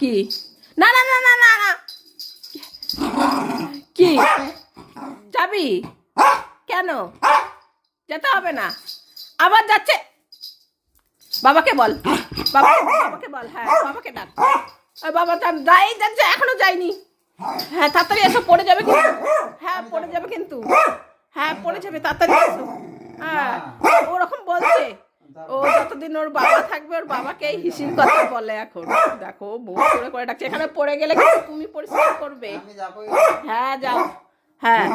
কি? না না না না না না। কি? যাবি? কেন? যেতে হবে না। আবার যাচ্ছে। বাবাকে বল। বাবা বাবাকে বল হ্যাঁ বাবাকে ডাক। বাবা যাই যাচ্ছে এখনও যায়নি। হ্যাঁ তাড়াতাড়ি এসো পড়ে যাবে কিন্তু। হ্যাঁ পড়ে যাবে কিন্তু। হ্যাঁ পড়ে যাবে তাড়াতাড়ি এসো। হ্যাঁ ও যতদিন ওর বাবা থাকবে ওর বাবাকেই হিসির কথা বলে এখন। দেখো মুখ করে করে ডাকছে। এখানে পড়ে গেলে কিন্তু তুমি পরিষ্কার করবে। হ্যাঁ যাও। হ্যাঁ।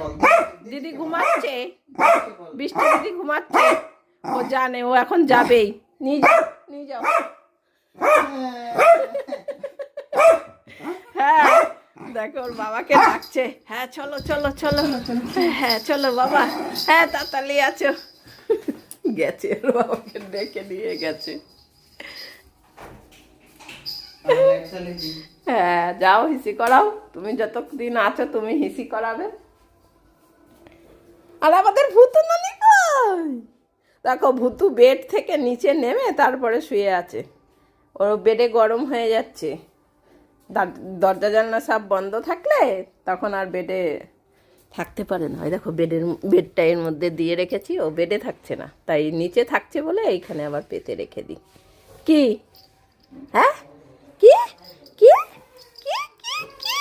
বল দিদি ঘুমাচ্ছে। বৃষ্টি দিদি ঘুমাচ্ছে। ও জানে ও এখন যাবেই। নিয়ে যাও নিয়ে যাও। হ্যাঁ দেখো ওর বাবাকে ডাকছে। হ্যাঁ চলো চলো চলো। হ্যাঁ চলো বাবা। হ্যাঁ তাড়াতাড়ি আছো। গেছে ওর বাবাকে ডেকে নিয়ে গেছে হ্যাঁ যাও হিসি করাও। তুমি যতদিন আছো তুমি হিসি করাবে। আর আমাদের ভূতু নানি কই? দেখো ভূতু বেড থেকে নিচে নেমে তারপরে শুয়ে আছে। ওর বেডে গরম হয়ে যাচ্ছে। দার- দরজা জানলা সব বন্ধ থাকলে তখন আর বেডে থাকতে পারে না। ওই দেখো বেডের বেডটা এর মধ্যে দিয়ে রেখেছি, ও বেডে থাকছে না। তাই নিচে থাকছে বলে এইখানে আবার পেতে রেখে দিই। কি? হ্যাঁ? কি? কি? কি? কি? কি?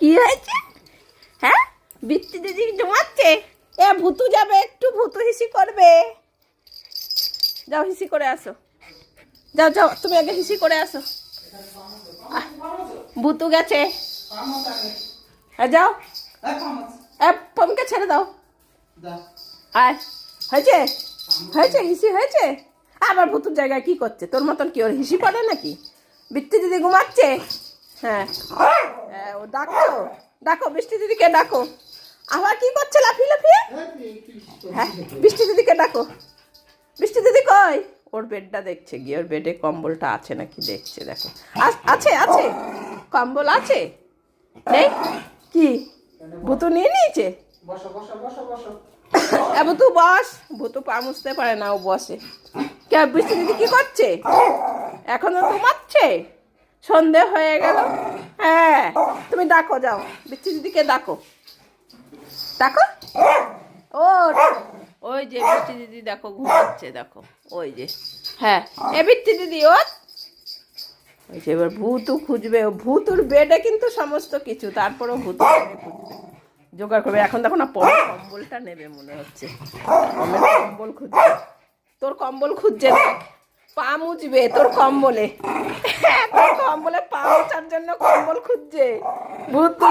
কি হয়েছে? হ্যাঁ? বৃত্তি দিদি জমাচ্ছে, এ ভুতু যাবে, একটু ভুতু হিসি করবে। যাও হিসি করে আসো। যাও যাও, তুমি আগে হিসি করে আসো। ভুতু গেছে। হ্যাঁ যাও। পমকে ছেড়ে দাও। আয়। হয়েছে? হয়েছে? হিসি হয়েছে? আবার ভুতুর জায়গায় কি করছে? তোর মতন কি ওর হিসি পড়ে নাকি? বৃত্তি দিদি ঘুমাচ্ছে? হ্যাঁ। হ্যাঁ, ও ডাকো। ডাকো বৃষ্টি দিদিকে ডাকো। আবার কি করছে লাফিয়ে লাফিয়ে? হ্যাঁ বৃষ্টি দিদিকে ডাকো। বৃষ্টি দিদি কই? ওর বেডটা দেখছে গিয়ে ওর বেডে কম্বলটা আছে নাকি দেখছে দেখো। আছে আছে। কম্বল আছে? নেই? কি? ভুতু নিয়ে নিয়েছে? ভুতু বস ভুতু পা মুছতে পারে না ও বসে। কে বৃষ্টি দিদি কি করছে? এখনও ঘুমাচ্ছে? সন্ধে হয়ে গেল। হ্যাঁ তুমি ডাকো যাও। বৃষ্টি দিদিকে ডাকো। ডাকো? ও ওই যে বৃষ্টি দিদি দেখো ঘুমাচ্ছে দেখো। ওই যে। হ্যাঁ এ বৃষ্টি দিদি ও এবার ভূতু খুঁজবে ভূতুর বেডে কিন্তু সমস্ত কিছু, তারপরেও ভূতু জোগাড় করবে। এখন দেখো না কম্বলটা নেবে মনে হচ্ছে। কম্বল খুঁজছে। তোর কম্বল খুঁজছে দেখ। পা মুছবে তোর কম্বলে। তোর কম্বলে পা মোছার জন্য কম্বল খুঁজছে। ভুতু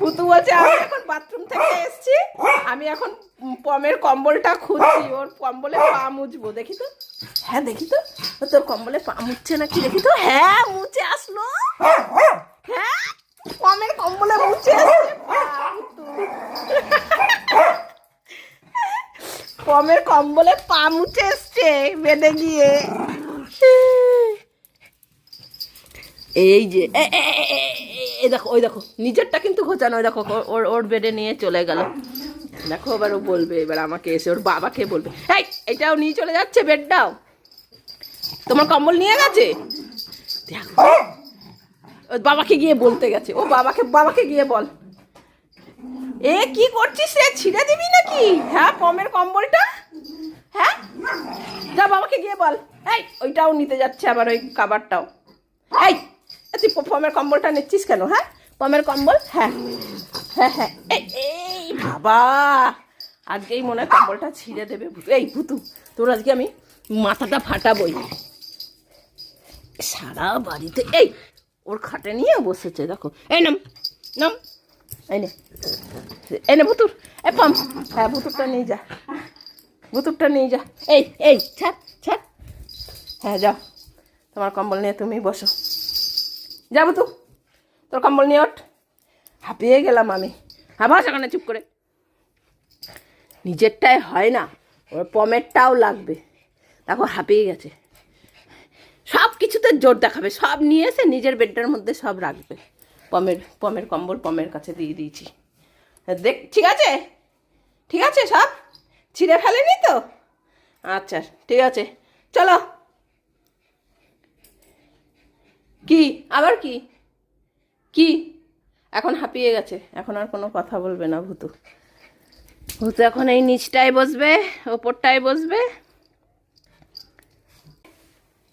ভুতু বলছে, আমি এখন বাথরুম থেকে এসেছি। আমি এখন পমের কম্বলটা খুঁজছি। ওর কম্বলে পা মুছবো। দেখি তো। হ্যাঁ দেখি তো। তোর কম্বলে পা মুছছে নাকি? দেখি তো। হ্যাঁ মুছে আসলো। হ্যাঁ পমের কম্বলে মুছে। পমের কম্বলে পা মুছে এসছে বেডে গিয়ে। এই যে এই দেখো, ওই দেখো, নিজেরটা কিন্তু ঘোচানো, ওই দেখো ওর ওর বেডে নিয়ে চলে গেল। দেখো, এবার ও বলবে, এবার আমাকে এসে ওর বাবাকে বলবে এই এটাও নিয়ে চলে যাচ্ছে বেডটাও? তোমার কম্বল নিয়ে গেছে? দেখো। বাবাকে গিয়ে বলতে গেছে। ও বাবাকে বাবাকে গিয়ে বল। এ কি করছিস রে? ছিঁড়ে দিবি নাকি? হ্যাঁ পমের কম্বলটা? হ্যাঁ? যা বাবাকে গিয়ে বল। এই ওইটাও নিতে যাচ্ছে আবার ওই কাবারটাও। এই তুই পমের কম্বলটা নিচ্ছিস কেন হ্যাঁ? পমের কম্বল? হ্যাঁ। হ্যাঁ হ্যাঁ। এই বাবা! আজকেই মনে হয় কম্বলটা ছিঁড়ে দেবে। এই ভুতু তোর আজকে আমি মাথাটা ফাটাবই। সারা বাড়িতে, এই, ওর খাটে নিয়ে বসেছে, দেখো। এই নাম নাম, এই নে। এই নে ভুতুর এ পাম। হ্যাঁ ভুতুরটা নিয়ে যা। ভুতুরটা নিয়ে যা। এই এই, ছাড় ছাড়। হ্যাঁ যাও। তোমার কম্বল নিয়ে তুমি বসো। যা ভুতু, তোর কম্বল নিয়ে ওঠ। হাঁপিয়ে গেলাম আমি। হাবা সেখানে চুপ করে। নিজেরটাই হয় না, ওর পমেরটাও লাগবে। দেখো, হাঁপিয়ে গেছে। সব কিছুতে জোর দেখাবে। সব নিয়ে এসে নিজের বেডটার মধ্যে সব রাখবে। পমের পমের কম্বল পমের কাছে দিয়ে দিয়েছি। দেখ, ঠিক আছে? ঠিক আছে সব? ছিঁড়ে ফেলেনি তো? আচ্ছা ঠিক আছে। চলো। কি? আবার কি? কি? এখন হাঁপিয়ে গেছে। এখন আর কোনো কথা বলবে না ভূতু। ভূতু এখন এই নিচটায় বসবে, ওপরটায় বসবে।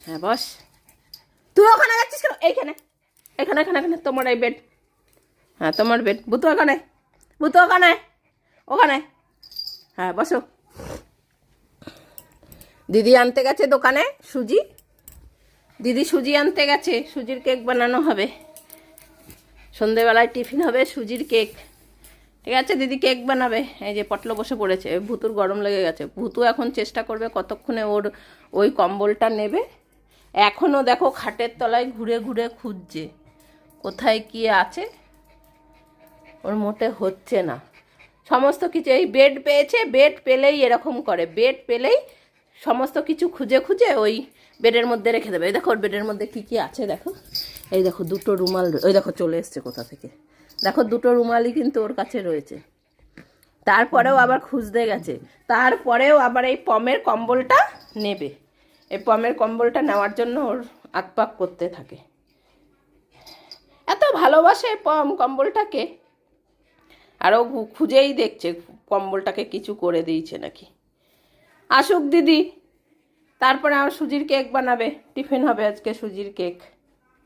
হ্যাঁ বস। তুই ওখানে যাচ্ছিস কেন? এইখানে। এখানে এখানে এখানে। তোমার এই বেড হ্যাঁ তোমার বেড ভূতু ওখানে। ভূতু ওখানে। ওখানে। হ্যাঁ বসো। দিদি আনতে গেছে দোকানে সুজি। দিদি সুজি আনতে গেছে। সুজির কেক বানানো হবে। সন্ধেবেলায় টিফিন হবে সুজির কেক ঠিক আছে, দিদি কেক বানাবে। এই যে পটলো বসে পড়েছে। ভুতুর গরম লেগে গেছে। ভুতু এখন চেষ্টা করবে কতক্ষণে ওর ওই কম্বলটা নেবে। এখনও দেখো খাটের তলায় ঘুরে ঘুরে খুঁজছে। কোথায় কি আছে? ওর মোটে হচ্ছে না। সমস্ত কিছু, এই বেড পেয়েছে বেড পেলেই এরকম করে। বেড পেলেই সমস্ত কিছু খুঁজে খুঁজে ওই বেডের মধ্যে রেখে দেবে। এই দেখো ওর বেডের মধ্যে কি কি আছে দেখো। এই দেখো দুটো রুমাল ওই দেখো চলে এসছে কোথা থেকে। দেখো দুটো রুমালই কিন্তু ওর কাছে রয়েছে। তারপরেও আবার খুঁজতে গেছে। তারপরেও আবার এই পমের কম্বলটা নেবে। এই পমের কম্বলটা নেওয়ার জন্য ওর আকপাক করতে থাকে। এত ভালোবাসে পম কম্বলটাকে। আরও খুঁজেই দেখছে কম্বলটাকে কিছু করে দিয়েছে নাকি। আসুক দিদি, তারপরে আমার সুজির কেক বানাবে। টিফিন হবে আজকে সুজির কেক।